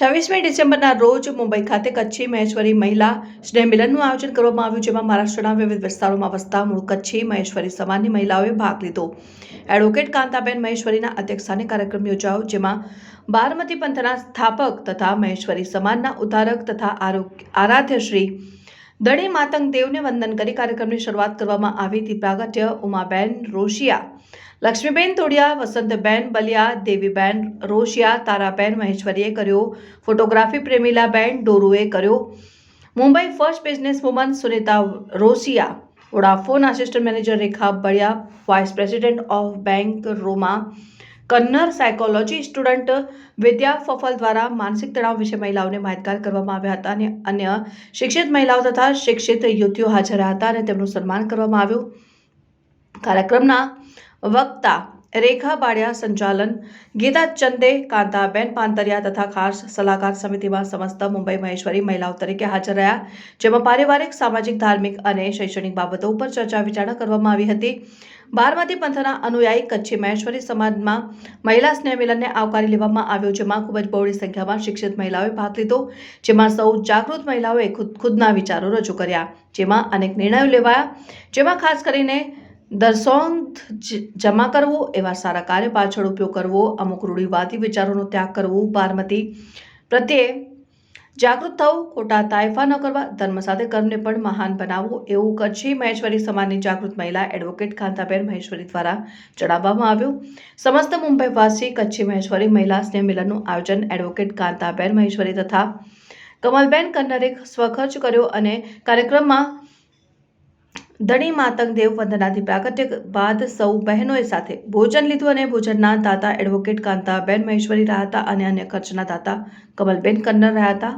છવ્વીસમી ડિસેમ્બરના રોજ મુંબઈ ખાતે કચ્છી મહેશ્વરી મહિલા સ્નેહ મિલનનું આયોજન કરવામાં આવ્યું, જેમાં મહારાષ્ટ્રના વિવિધ વિસ્તારોમાં વસતા મૂળ કચ્છી મહેશ્વરી સમાજની મહિલાઓએ ભાગ લીધો. એડવોકેટ કાંતાબેન મહેશ્વરીના અધ્યક્ષસ્થાને કાર્યક્રમ યોજાયો, જેમાં બારમતી પંથના સ્થાપક તથા મહેશ્વરી સમાજના ઉદ્ધારક તથા આરાધ્ય શ્રી દણી માતંગ દેવને વંદન કરી કાર્યક્રમની શરૂઆત કરવામાં આવી હતી. પ્રાગટ્ય ઉમાબેન રોશિયા, લક્ષ્મીબેન તોડિયા, વસંતબેન બલિયા, દેવીબેન રોશિયા, તારાબેન મહેશ્વરીએ કર્યો ફોટોગ્રાફી, પ્રેમીલાબેન ડોરુએ કર્યો. Mumbai first business woman Sunita Roshiya, Vodafone assistant manager Rekha Baliya, vice president of bank Roma Kannar psychology student Vidya Fafal દ્વારા માનસિક તણાવ વિશે મહિલાઓને માહિતગાર કરવામાં આવ્યા હતા અને અન્ય શિક્ષિત મહિલાઓ તથા શિક્ષિત યુવતીઓ હાજર હતા અને તેમનું સન્માન કરવામાં આવ્યું. કાર્યક્રમના વક્તા રેખા બાળિયા સંચાલન, ગીતા ચંદે કાંતાબેન પાંતરિયા તથા ખાસ સલાહકાર સમિતિમાં સમસ્ત મુંબઈ મહેશ્વરી મહિલાઓ તરીકે હાજર રહ્યા. જેમાં પારિવારિક, સામાજિક, ધાર્મિક અને શૈક્ષણિક બાબતો ઉપર ચર્ચા વિચારણા કરવામાં આવી હતી. બારમતી પંથના અનુયાયી કચ્છી મહેશ્વરી સમાજમાં મહિલા સ્નેહ મિલનને આવકારી લેવામાં આવ્યો, જેમાં ખૂબ જ બહોળી સંખ્યામાં શિક્ષિત મહિલાઓએ ભાગ લીધો, જેમાં સૌ જાગૃત મહિલાઓએ ખુદ ખુદના વિચારો રજૂ કર્યા, જેમાં અનેક નિર્ણયો લેવાયા, જેમાં ખાસ કરીને જ- જમા કરવો, એવા સારા કાર્ય પાછળ ઉપયોગ કરવો, અમુક રૂઢિવાદી વિચારોનો ત્યાગ કરવો, બારમતી પ્રત્યે જાગૃત થવું, ખોટા તાયફા ન કરવા, ધર્મ સાથે કર્મને પણ મહાન બનાવવું, એવું કચ્છી મહેશ્વરી સમાજની જાગૃત મહિલા એડવોકેટ કાંતાબેન મહેશ્વરી દ્વારા જણાવવામાં આવ્યું. સમસ્ત મુંબઈવાસી કચ્છી મહેશ્વરી મહિલા સ્નેહ મિલનનું આયોજન એડવોકેટ કાંતાબેન મહેશ્વરી તથા કમલબેન કન્નરે સ્વખર્ચ કર્યો અને કાર્યક્રમમાં ધણી માતંગ દેવ વંદનાથી પ્રાગટ્ય બાદ સૌ બહેનોએ સાથે ભોજન લીધું અને ભોજનના દાતા એડવોકેટ કાંતાબેન મહેશ્વરી રહ્યા હતા અને અન્ય ખર્ચના દાતા કમલબેન કન્નર રહ્યા હતા.